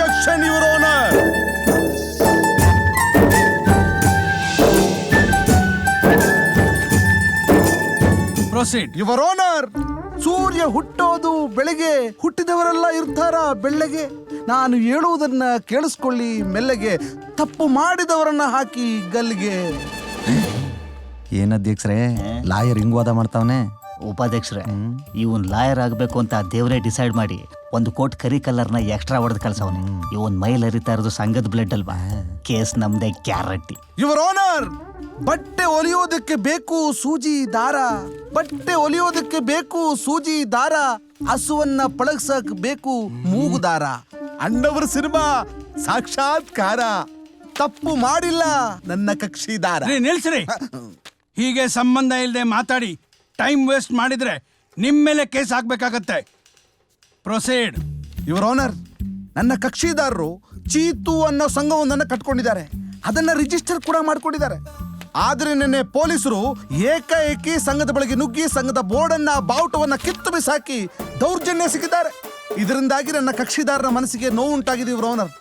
Objection your honour proceed your honour ಸೂರ್ಯ ಹುಟ್ಟೋದು ಬೆಳಗ್ಗೆ. ಹುಟ್ಟಿದವರೆಲ್ಲ ಇರ್ತಾರ ಬೆಳ್ಳಗೆ? ನಾನು ಹೇಳುವುದನ್ನ ಕೇಳಿಸ್ಕೊಳ್ಳಿ ಮೆಲ್ಲಗೆ. ತಪ್ಪು ಮಾಡಿದವರನ್ನ ಹಾಕಿ ಗಲ್ಲಿಗೆ. ಏನ್ ಅಧ್ಯಕ್ಷರೇ? ಲಾಯರ್ ಹಿಂಗ್ ವಾದ ಮಾಡ್ತಾವನೆ? ಉಪಾಧ್ಯಕ್ಷರೇ ಇವನ್ ಲಾಯರ್ ಆಗಬೇಕು ಅಂತ ದೇವರೇ ಡಿಸೈಡ್ ಮಾಡಿ ಒಂದು ಕೋಟ್ ಕರಿ ಕಲರ್ನ ಎಕ್ಸ್ಟ್ರಾ ಹೊಡೆದು ಕಳ್ಸವನೆ. ಇವನ್ ಮೈಲ್ ಹರಿತಾ ಇರೋದು ಸಂಘದ ಬ್ಲಡ್ ಅಲ್ವಾ? ಕೇಸ್ ನಮ್ದೇ ಗ್ಯಾರಂಟಿ. ಯುವರ್ ಓನರ್ ಬಟ್ಟೆ ಒಲಿಯೋದಕ್ಕೆ ಬೇಕು ಸೂಜಿ ದಾರ. ಬಟ್ಟೆ ಒಲಿಯೋದಕ್ಕೆ ಬೇಕು ಸೂಜಿ ದಾರ. ಹಸುವನ್ನ ಪಳಗ್ಸಕ್ ಬೇಕು ಮೂಗು ದಾರ. ಅಣ್ಣವರ ಸಿನಿಮಾ ಸಾಕ್ಷಾತ್ಕಾರ. ತಪ್ಪು ಮಾಡಿಲ್ಲ ನನ್ನ ಕಕ್ಷಿದಾರ ನಿಲ್ಸ್ರಿ. ಹೀಗೆ ಸಂಬಂಧ ಇಲ್ಲದೆ ಮಾತಾಡಿ ಟೈಮ್ ವೇಸ್ಟ್ ಮಾಡಿದ್ರೆ ನಿಮ್ಮ ಮೇಲೆ ಕೇಸ್ ಹಾಕ್ಬೇಕಾಗತ್ತೆ. ಪ್ರೊಸೀಡ್. ಯುವರ್ ಓನರ್ ನನ್ನ ಕಕ್ಷಿದಾರರು ಚೀತು ಅನ್ನೋ ಸಂಘವೊಂದನ್ನು ಕಟ್ಕೊಂಡಿದ್ದಾರೆ. ಅದನ್ನ ರಿಜಿಸ್ಟರ್ ಕೂಡ ಮಾಡ್ಕೊಂಡಿದ್ದಾರೆ. ಆದರೆ ನಿನ್ನೆ ಪೊಲೀಸರು ಏಕಾಏಕಿ ಸಂಘದ ಬಳಿಗೆ ನುಗ್ಗಿ ಸಂಘದ ಬೋರ್ಡನ್ನ, ಬಾವುಟವನ್ನ ಕಿತ್ತು ಬಿಸಾಕಿ ದೌರ್ಜನ್ಯ ಸಿಕ್ಕಿದ್ದಾರೆ. ಇದರಿಂದಾಗಿ ನನ್ನ ಕಕ್ಷಿದಾರನ ಮನಸ್ಸಿಗೆ ನೋವುಂಟಾಗಿದೆ ಇವ್ರ ಓನರ್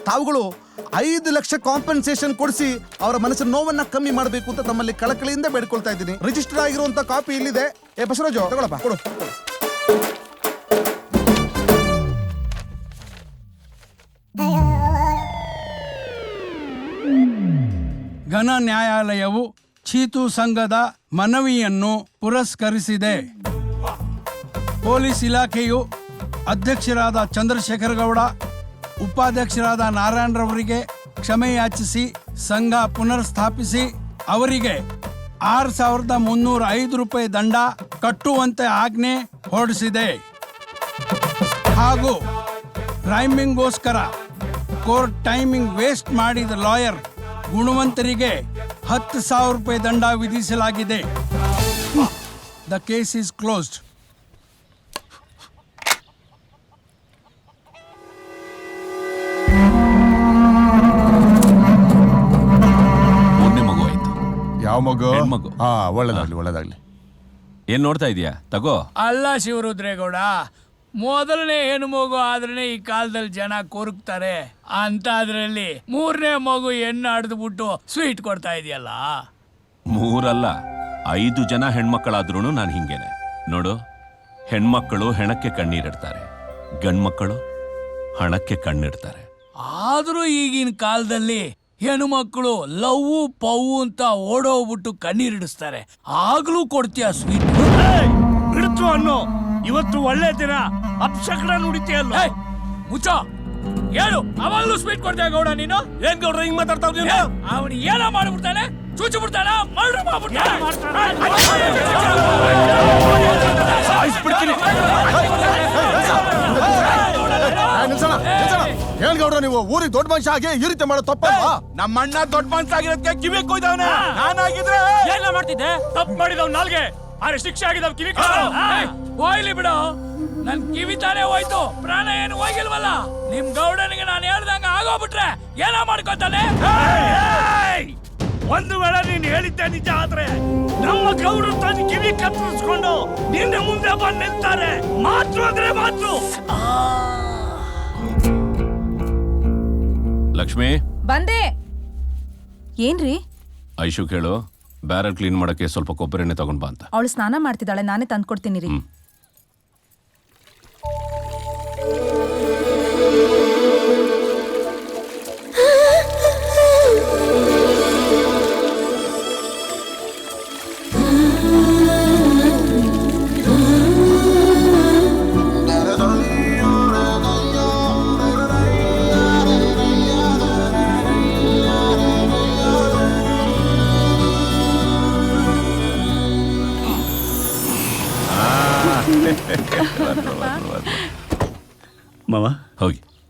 ತಾವುಗಳು ಐದು ಲಕ್ಷ ಕಾಂಪನ್ಸೇಷನ್ ಕೊಡಿಸಿ ಅವರ ಮನಸ್ಸಿನ ನೋವನ್ನ ಕಮ್ಮಿ ಮಾಡಬೇಕು ಅಂತ ತಮ್ಮಲ್ಲಿ ಕಳಕಳಿಯಿಂದ ಬೇಡ್ಕೊಳ್ತಾ ಇದ್ದೀನಿ. ರಿಜಿಸ್ಟರ್ ಆಗಿರುವಂತ ಕಾಪಿ ಇಲ್ಲಿದೆ. ಏ, ಬಸವರಾಜು, ತಗೊಳಪ್ಪ. ಕೊಡು. ಘನ ನ್ಯಾಯಾಲಯವು ಚೀತು ಸಂಘದ ಮನವಿಯನ್ನು ಪುರಸ್ಕರಿಸಿದೆ. ಪೊಲೀಸ್ ಇಲಾಖೆಯು ಅಧ್ಯಕ್ಷರಾದ ಚಂದ್ರಶೇಖರ ಗೌಡ ಉಪಾಧ್ಯಕ್ಷರಾದ ನಾರಾಯಣರವರಿಗೆ ಕ್ಷಮೆ ಯಾಚಿಸಿ, ಸಂಘ ಪುನರ್ಸ್ಥಾಪಿಸಿ, ಅವರಿಗೆ ಆರು ಸಾವಿರದ ಮುನ್ನೂರ ಐದು ರೂಪಾಯಿ ದಂಡ ಕಟ್ಟುವಂತೆ ಆಜ್ಞೆ ಹೊರಡಿಸಿದೆ. ಹಾಗೂ ರೈಮಿಂಗ್ಗೋಸ್ಕರ ಕೋರ್ಟ್ ಟೈಮಿಂಗ್ ವೇಸ್ಟ್ ಮಾಡಿದ ಲಾಯರ್ ಗುಣವಂತರಿಗೆ ಹತ್ತು ಸಾವಿರ ರೂಪಾಯಿ ದಂಡ ವಿಧಿಸಲಾಗಿದೆ. The case is closed. ಮಗು ಹೆಣ್ಮಗು. ಹಾ ಒಳ್ಳೇದಾಗ್ಲಿ ಒಳ್ಳೇದಾಗ್ಲಿ. ಏನ್ ನೋಡ್ತಾ ಇದೀಯಾ? ತಗೋ. ಅಲ್ಲ ಶಿವರುದ್ರೇಗೌಡ ಮೊದಲನೇ ಹೆಣ್ಣು ಮಗು ಆದ್ರೆ ಈ ಕಾಲದಲ್ಲಿ ಜನ ಕೊರುಕ್ತಾರೆ ಅಂತ ಅದ್ರಲ್ಲಿ ಮೂರನೇ ಮಗು ಹೆಣ್ಣು ಆಡ್ದ್ಬಿಟ್ಟು ಸ್ವೀಟ್ ಕೊಡ್ತಾ ಇದೆಯಲ್ಲ? ಮೂರಲ್ಲ ಐದು ಜನ ಹೆಣ್ಮಕ್ಕಳಾದ್ರೂ ನಾನು ಹಿಂಗೇನೆ. ನೋಡು ಹೆಣ್ಮಕ್ಕಳು ಹೆಣಕ್ಕೆ ಕಣ್ಣೀರಿಡ್ತಾರೆ ಗಂಡ್ಮಕ್ಕಳು ಹಣಕ್ಕೆ ಕಣ್ಣಿಡ್ತಾರೆ. ಆದ್ರೂ ಈಗಿನ ಕಾಲದಲ್ಲಿ ಹೆಣ್ಣು ಮಕ್ಕಳು ಲವ್ ಪವ್ವು ಅಂತ ಓಡೋಗ್ಬಿಟ್ಟು ಕಣ್ಣೀರಿಡಿಸ್ತಾರೆ ಆಗ್ಲೂ ಕೊಡ್ತೀಯ ಸ್ವೀಟ್ ಬಿಡ್ತು ಅನ್ನೋ ಇವತ್ತು ಒಳ್ಳೆ ದಿನ ಅಪ್ಶಕರ ನುಡಿತೀಯಲ್ಲ ಮುಚ್ಚ ಹೇಳು ಅವಾಗ್ಲೂ ಸ್ವೀಟ್ ಕೊಡ್ತೀಯ ಗೌಡ ನೀನು ಏನ್ ಗೌಡ್ರ ಹಿಂಗ್ ಮಾತಾಡ್ತಾ ಇದ್ದೀಯ? ಅವನು ಏನೋ ಮಾಡ್ಬಿಡ್ತಾನೆ ಚೂಚು ಬಿಡ್ತಾನ ಮರ್ಡರ್ ಸಾಯಿಸ್ಬಿಡ್ತೀನಿ. ಏನ್ ಗೌಡ್ರ ನೀವು ಊರಿಗೆ ದೊಡ್ಡ ಮನುಷ್ಯ ಆಗಿ ಈ ರೀತಿ ಮಾಡೋ ತಪ್ಪಲ್ವಾ? ನಮ್ಮಣ್ಣ ದೊಡ್ಡ ಮನ್ಸಾಗಿರೋದಕ್ಕೆ ಕಿವಿ ಕೊಯ್ದವನ? ನಾನಾಗಿದ್ರೆ ಏನ ಮಾಡ್ತಿದ್ದೆ? ತಪ್ಪು ಮಾಡಿದವ್ ನಾಲ್ಗೆ. ಅರೆ ಶಿಕ್ಷೆ ಆಗಿದವ್ ಕಿವಿ ಹೋಯ್ಲಿ ಬಿಡು. ನನ್ ಕಿವಿ ತಾನೇ ಹೋಯ್ತು. ಪ್ರಾಣ ಏನು ಹೋಗಿಲ್ವಲ್ಲ? ನಿಮ್ ಗೌಡನಿಗೆ ನಾನು ಹೇಳ್ದಂಗ ಆಗೋಗ್ಬಿಟ್ರೆ ಏನ ಮಾಡ್ಕೊತಾನೆ. ಒಂದು ವೇಳೆ ನೀನ್ ಹೇಳಿದ್ದೆ ನಿಜ ಆದ್ರೆ ನಮ್ಮ ಗೌಡ್ರು ತನ್ನ ಕಿವಿ ಕತ್ತರಿಸ್ಕೊಂಡು ನಿನ್ನೆ ಮುಂದೆ ಬಂದು ನಿಲ್ತಾರೆ ಮಾತು ಅಂದ್ರೆ ಮಾತು. ಲಕ್ಷ್ಮಿ? ಬಂದೆ. ಏನ್ರಿ? ಐಶು ಕೇಳು ಬ್ಯಾರಲ್ ಕ್ಲೀನ್ ಮಾಡಕ್ಕೆ ಸ್ವಲ್ಪ ಕೊಬ್ಬರಿ ಎಣ್ಣೆ ತಗೊಂಡ್ ಬಾ ಅಂತ. ಅವಳು ಸ್ನಾನ ಮಾಡ್ತಿದ್ದಾಳೆ ನಾನೇ ತಂದ್ಕೊಡ್ತೀನಿ ರೀ.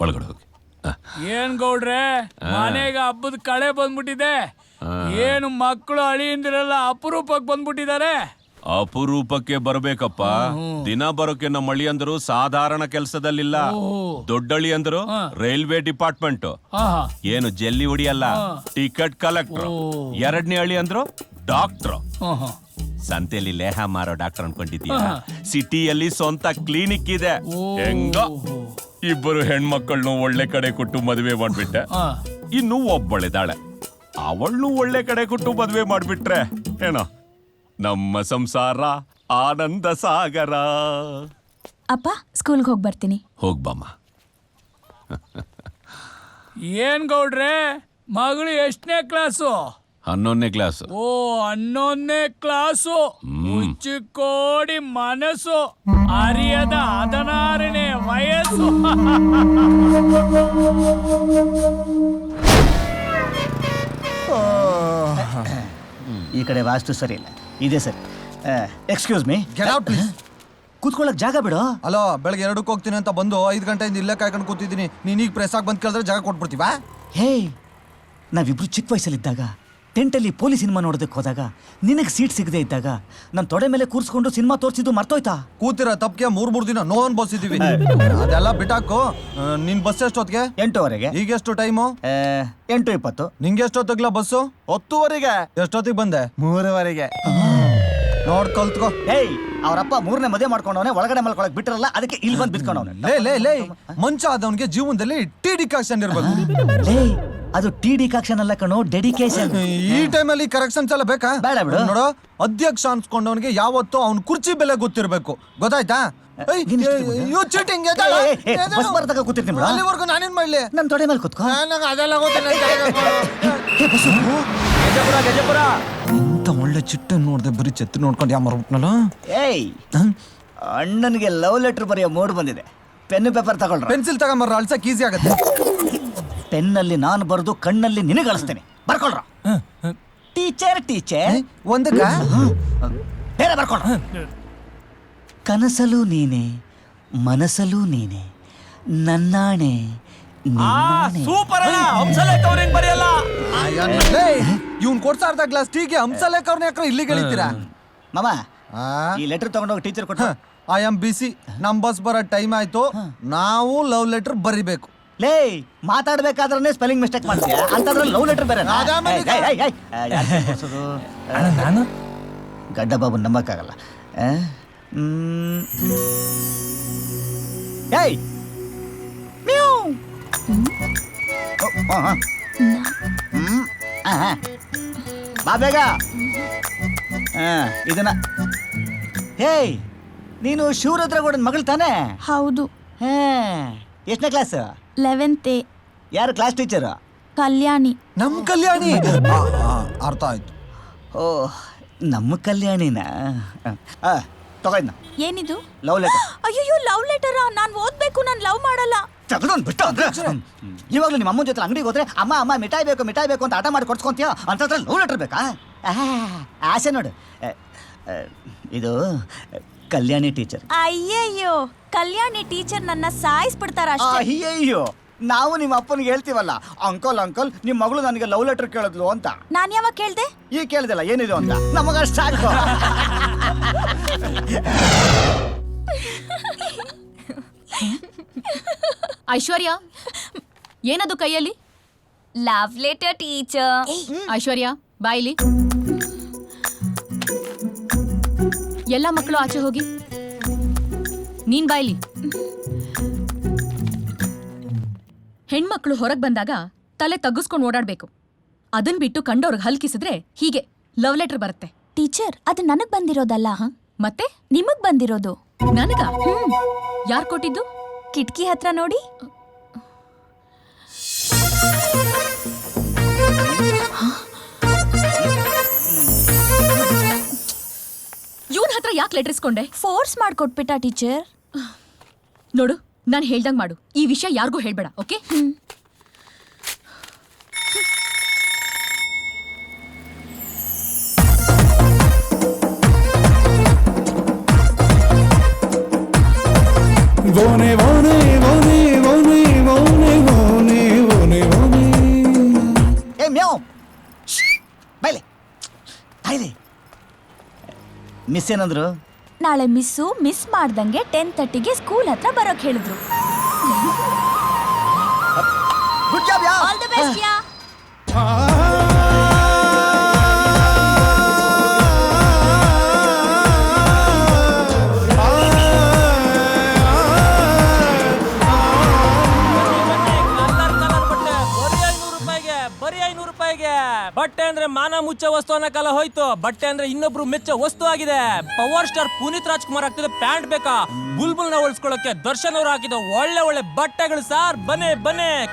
ಒಳಗಡೆ ಹೋಗಿ. ಆ, ಏನ್ ಗೌಡ್ರೆ? ಮನೆಗೆ ಹಬ್ಬದ ಕಳೆ ಬಂದ್ಬಿಟ್ಟಿದೆ. ಏನು ಮಕ್ಕಳು ಅಳಿಯಿಂದಿರಲ್ಲ ಅಪರೂಪಕ್ಕೆ ಬಂದ್ಬಿಟ್ಟಿದ್ದಾರೆ. ಅಪರೂಪಕ್ಕೆ ಬರಬೇಕಪ್ಪ. ದಿನ ಬರೋಕೆ ನಮ್ಮ ಅಳಿಯಂದರು ಸಾಧಾರಣ ಕೆಲಸದಲ್ಲಿಲ್ಲ. ದೊಡ್ಡಳಿ ಅಂದರು ರೈಲ್ವೆ ಡಿಪಾರ್ಟ್ಮೆಂಟ್. ಆಹಾ. ಏನು ಜಲ್ಲಿ ಹೊಡಿಯಲ್ಲ ಟಿಕೆಟ್ ಕಲೆಕ್ಟರ್. ಎರಡನೇ ಹಳ್ಳಿ ಅಂದ್ರು ಡಾಕ್ಟರ್. ಆಹಾ. ಸಂತೆಯಲ್ಲಿ ಲೇಹ ಮಾರೋ ಡಾಕ್ಟರ್ ಅನ್ಕೊಂಡಿದ್ದೀಯ? ಸಿಟಿಯಲ್ಲಿ ಸ್ವಂತ ಕ್ಲಿನಿಕ್ ಇದೆ. ಹೆಂಗ? ಇಬ್ಬರು ಹೆಣ್ಮಕ್ಕಳನ್ನು ಒಳ್ಳೆ ಕಡೆ ಕೊಟ್ಟು ಮದುವೆ ಮಾಡ್ಬಿಟ್ಟೆ. ಆ, ಇನ್ನು ಒಬ್ಬಳಿದಾಳೆ ಅವಳನ್ನು ಒಳ್ಳೆ ಕಡೆ ಕೊಟ್ಟು ಮದುವೆ ಮಾಡ್ಬಿಟ್ರೆ ಏನೋ? ನಮ್ಮ ಸಂಸಾರ ಆನಂದ ಸಾಗರ. ಅಪ್ಪ ಸ್ಕೂಲ್ಗೆ ಹೋಗಿ ಬರ್ತೀನಿ. ಹೋಗ್ಬಮ್ಮ ಏನ್ ಗೌಡ್ರೆ? ಮಗಳು ಎಷ್ಟನೇ ಕ್ಲಾಸು ಹನ್ನೊಂದನೇ ಕ್ಲಾಸ್ ಓ ಹನ್ನೊಂದನೇ ಕ್ಲಾಸು ಮುಚ್ಚಿಕೋಡಿ ಮನಸ್ಸು. ಅರಿಯದ ವಯಸ್ಸು ಈ ಕಡೆ ವಾಸ್ತು ಸರಿ ಇಲ್ಲ. ಇದೆ ಸರಿ. ಎಕ್ಸ್ಕ್ಯೂಸ್ ಮೀ ಕೂತ್ಕೊಳ್ಳಕ್ ಜಾಗ ಬಿಡು. ಅಲೋ ಬೆಳಗ್ಗೆ ಎರಡಕ್ಕೆ ಹೋಗ್ತೀನಿ ಅಂತ ಬಂದು ಐದು ಗಂಟೆಯಿಂದ ಇಲ್ಲೇ ಕಾಯ್ಕೊಂಡು ಕೂತಿದ್ದೀನಿ. ನೀನು ಈಗ ಪ್ರೆಸ್ ಆಗಿ ಬಂದು ಕೇಳಿದ್ರೆ ಜಾಗ ಕೊಟ್ಬಿಡ್ತೀವಾ? ಹೇ ನಾವಿಬ್ರು ಚಿಕ್ಕ ವಯಸ್ಸಲ್ಲಿದ್ದಾಗ ಟೆಂಟಲ್ಲಿ ಪೊಲೀಸ್ ಸಿನಿಮಾ ನೋಡೋದಕ್ಕೆ ಹೋದಾಗ ನಿನಗೆ ಸೀಟ್ ಸಿಗದೆ ಇದ್ದಾಗ ನನ್ನ ತೊಡೆ ಮೇಲೆ ಕೂರಿಸ್ಕೊಂಡು ಸಿನಿಮಾ ತೋರಿಸಿದ್ದು ಮರ್ತೋಯ್ತಾ? ಕೂತಿರೋ ತಪ್ಪಿಗೆ ಮೂರ್ ಮೂರು ದಿನ ನೋ ಅನ್ಬೋಸಿದೀವಿ ಅದೆಲ್ಲ ಬಿಟ್ಟಾಕು ಆ, ನಿನ್ ಬಸ್ ಎಷ್ಟೊತ್ತಿಗೆ? ಎಂಟುವರೆಗೆ. ಈಗ ಎಷ್ಟು ಟೈಮು? ಆ, ಎಂಟು ಇಪ್ಪತ್ತು. ನಿಂಗೆ ಎಷ್ಟೊತ್ತಿಗ್ಲ ಬಸ್ಸು ಹತ್ತುವರೆಗೆ. ಎಷ್ಟೊತ್ತಿಗೆ ಬಂದೆ? ಮೂರುವರೆಗೆ. ನೋಡ್ ಕಲ್ತ್ಕೋ. ಏಯ್ ಅವರಪ್ಪ ಮೂರನೇ ಮದುವೆ ಮಾಡ್ಕೊಂಡವನೆ ಒಳಗಡೆ ಮಲ್ಕೊಳಕ್ ಬಿಟ್ಟಿರಲ್ಲ ಅದಕ್ಕೆ ಇಲ್ಲಿ ಬಂದು ಬಿದ್ಕೊಂಡವನೆ. ಲೇ ಲೇ ಲೇ ಮಂಚ ಆದವನಿಗೆ ಜೀವನದಲ್ಲಿ ಟಿ ಡಿಕಾಕ್ಷನ್ ಇರ್ಬೇಕು ಲೇ ಅದು ಟಿ ಡಿಕಾಕ್ಷನ್ ಅಲ್ಲ ಕಣೋ ಡೆಡಿಕೇಶನ್ ಈ ಟೈಮಲ್ಲಿ ಕರೆಕ್ಷನ್ಸ್ ಎಲ್ಲ ಬೇಕಾ? ಬೇಡ ಬಿಡು. ನೋಡು ಅಧ್ಯಕ್ಷ ಅನ್ಸ್ಕೊಂಡವನಿಗೆ ಯಾವತ್ತೂ ಅವ್ನ ಕುರ್ಚಿ ಬೆಲೆ ಗೊತ್ತಿರಬೇಕು. ಗೊತ್ತಾಯ್ತಾ? ಏ, ಏ, ಬಸ್ ಬರ್ತಕ ಕೂತಿರ್ತೀನಿ ಬಿಡು. ಅಲ್ಲಿವರೆಗೂ ನಾನೇನ್ ಮಾಡ್ಲಿ? ನನ್ನ ತೊಡೆ ಮೇಲೆ ಕೂತ್ಕೋ. ನನಗೆ ಅದೆಲ್ಲ ಗೊತ್ತಿಲ್ಲ ಹೇ ಬಸ್ಸು ಇಂಥ ಒಳ್ಳೆ ಚಿಟ್ಟ ನೋಡ್ದೆ ಬರೀ ಛತ್ರಿ ನೋಡ್ಕೊಂಡು ಯಾವ ಮರ್ಬಿಟ್ನಲ್ಲ ಏಯ್ ಅಣ್ಣನಿಗೆ ಲವ್ ಲೆಟರ್ ಬರೆಯೋ ಮೋಡ್ ಬಂದಿದೆ. ಪೆನ್ ಪೇಪರ್ ತಗೊಂಡ್ರೆ ಪೆನ್ಸಿಲ್ ತಗೊಂಬರ್ರ ಅಳ್ಸಕ್ ಈಸಿ ಆಗತ್ತೆ. ಪೆನ್ನಲ್ಲಿ ನಾನು ಬರೆದು ಕಣ್ಣಲ್ಲಿ ನಿನಗೆ ಅಳಿಸ್ತೇನೆ. ಬರ್ಕೊಳ್ರ. Teacher teacher. ಒಂದು ಬೇರೆ ಬರ್ಕೊಳ್ರ. ಕನಸಲು ನೀನೆ ಮನಸಲು ನೀನೆ ನನ್ನಾಣೆ. ಸೂಪರ್ ಬರೆಯಲ್ಲ? ಇವ್ನ್ ಕೊಡ್ಸ ಅರ್ಧ ಗ್ಲಾಸ್ ಟೀಗೆ ಹಂಸಲೇಖ ಅವ್ರನ್ನ ಯಾಕ್ರ ಇಲ್ಲಿ ಗೆಳಿತೀರಾ ಮಾಮ ಈ ಲೆಟರ್ ತಗೊಂಡೋಗಿ ಟೀಚರ್ ಕೊಟ್ಟ ಐ ಆಮ್ ಬಿಸಿ ನಮ್ ಬಸ್ ಬರೋ ಟೈಮ್ ಆಯ್ತು. ನಾವು ಲವ್ ಲೆಟರ್ ಬರಿಬೇಕು. ಲೇ ಮಾತಾಡ್ಬೇಕಾದ್ರೆ ಸ್ಪೆಲ್ಲಿಂಗ್ ಮಿಸ್ಟೇಕ್ ಮಾಡ್ತೀಯ? ಅಂತಂದ್ರೆ ಲವ್ ಲೆಟರ್ ಬೇರೆ ನಾನು? ಗಡ್ಡ ಬಾಬು ನಂಬಕ್ಕಾಗಲ್ಲ. ಏಯ್. ಬಾ ಬೇಗ. ಇದನ್ನ. ಹೇಯ್ ನೀನು ಶಿವರುದ್ರಗೌಡನ ಮಗಳು ತಾನೇ? ಹೌದು. ಹಾ. ಎಷ್ಟನೇ ಕ್ಲಾಸ್ ಲೆವೆಂತ್ ಎ ಯಾರು ಕ್ಲಾಸ್ ಟೀಚರ್ ಕಲ್ಯಾಣಿ. ನಮ್ಮ ಕಲ್ಯಾಣಿ? ಆ, ಆ, ಅರ್ಥ ಆಯ್ತು. ಓ ನಮ್ಮ ಕಲ್ಯಾಣಿನ? ಆ, ತಗೋ ಏನಿದು? ಲವ್ ಲೆಟರ್ ಅಯ್ಯೋ ಲವ್ ಲೆಟರಾ ನಾನು ಓದ್ಬೇಕು ನಾನು ಲವ್ ಮಾಡಲ್ಲ. ತಗೊಂಡ್ ಬಿಟ್ಟು ಅಂದ್ರೆ ಇವಾಗಲೂ ನಿಮ್ಮ ಅಮ್ಮನ ಜೊತೆ ಅಂಗಡಿಗೆ ಹೋದ್ರೆ ಅಮ್ಮ ಅಮ್ಮ ಮಿಠಾಯಿ ಬೇಕು ಮಿಠಾಯಿ ಬೇಕು ಅಂತ ಆಟ ಮಾಡಿ ಕೊಡ್ಸ್ಕೊಂತೀಯ? ಅಂತ ಲವ್ ಲೆಟರ್ ಬೇಕಾ? ಆಹ್, ಆಸೆ ನೋಡು. ಆ, ಆ, ಇದು ಕಲ್ಯಾಣಿ ಟೀಚರ್. ಅಯ್ಯಯ್ಯೋ ಕಲ್ಯಾಣಿ ಟೀಚರ್ ನನ್ನ ಸಾಯಿಸ್ಬಿಡ್ತಾರ ಅಷ್ಟೇ. ಅಯ್ಯಯ್ಯೋ ನಾವು ನಿಮ್ಮ ಅಪ್ಪನಿಗೆ ಹೇಳ್ತೀವಲ್ಲ ಅಂಕಲ್ ಅಂಕಲ್ ನಿಮ್ಮ ಮಗಳು ನನಗೆ ಲವ್ ಲೆಟರ್ ಕೇಳಿದ್ಲು ಅಂತ. ನಾನು ಯಾವಾಗ ಕೇಳ್ದೆ? ಈಗ ಕೇಳಿದಲ್ಲ ಏನಿದೆ ಅಂತ. ನಮಗಷ್ಟು ಸಾಕು. ಐಶ್ವರ್ಯ ಏನದು ಕೈಯಲ್ಲಿ? ಲವ್ ಲೆಟರ್ ಟೀಚರ್ ಐಶ್ವರ್ಯ ಬಾಯಿಲಿ ಎಲ್ಲ ಮಕ್ಕಳು ಆಚೆ ಹೋಗಿ. ನೀನ್ ಬಾಯ್ಲಿ ಹೆಣ್ಮಕ್ಳು ಹೊರಗ್ ಬಂದಾಗ ತಲೆ ತಗ್ಗಿಸ್ಕೊಂಡು ಓಡಾಡ್ಬೇಕು. ಅದನ್ ಬಿಟ್ಟು ಕಂಡವ್ರಿಗೆ ಹಲ್ಕಿಸಿದ್ರೆ ಹೀಗೆ ಲವ್ ಲೆಟರ್ ಬರುತ್ತೆ. ಟೀಚರ್ ಅದು ನನಗ್ ಬಂದಿರೋದಲ್ಲ? ಮತ್ತೆ? ನಿಮಗ್ ಬಂದಿರೋದು? ನನಗ? ಯಾರ್ ಕೊಟ್ಟಿದ್ದು? ಕಿಟಕಿ ಹತ್ರ ನೋಡಿ. ಹತ್ರ ಯಾಕೆ ಲೆಟರ್ ಇಸ್ಕೊಂಡೆ? ಫೋರ್ಸ್ ಮಾಡ್ಕೊಟ್ಬಿಟ್ಟ ಟೀಚರ್ ನೋಡು ನಾನು ಹೇಳ್ದಂಗೆ ಮಾಡು. ಈ ವಿಷಯ ಯಾರಿಗೂ ಹೇಳ್ಬೇಡ ಓಕೆ? ಮಿಸ್ ಏನಂದ್ರು? ನಾಳೆ ಮಿಸ್ಸು ಮಿಸ್ ಮಾಡ್ದಂಗೆ ಟೆನ್ ತರ್ಟಿಗೆ ಸ್ಕೂಲ್ ಹತ್ರ ಬರೋಕ್ ಹೇಳಿದ್ರು. ಗುಡ್ ಜಾಬ್ ಯಾ. ಆಲ್ ದಿ ಬೆಸ್ಟ್ ಯಾ. ಬಟ್ಟೆ ಅಂದ್ರೆ ಮಾನ ಮುಚ್ಚ ವಸ್ತು ಅನ್ನೋ ಕಾಲ ಹೋಯ್ತು. ಬಟ್ಟೆ ಅಂದ್ರೆ ಇನ್ನೊಬ್ರು ಮೆಚ್ಚ ವಸ್ತು ಆಗಿದೆ. ಪವರ್ ಸ್ಟಾರ್ ಪುನೀತ್ ರಾಜ್ಕುಮಾರ್ ಆಗ್ತಿದೆ ಪ್ಯಾಂಟ್ ಬೇಕಾ? ಬುಲ್ಬುಲ್ನ ಉಳಿಸ್ಕೊಳ್ಳೋಕೆ ದರ್ಶನ್ ಅವ್ರು ಹಾಕಿದ ಒಳ್ಳೆ ಒಳ್ಳೆ ಬಟ್ಟೆಗಳು ಸಾರ್. ಬನ್ನಿ ಬನ್ನಿ.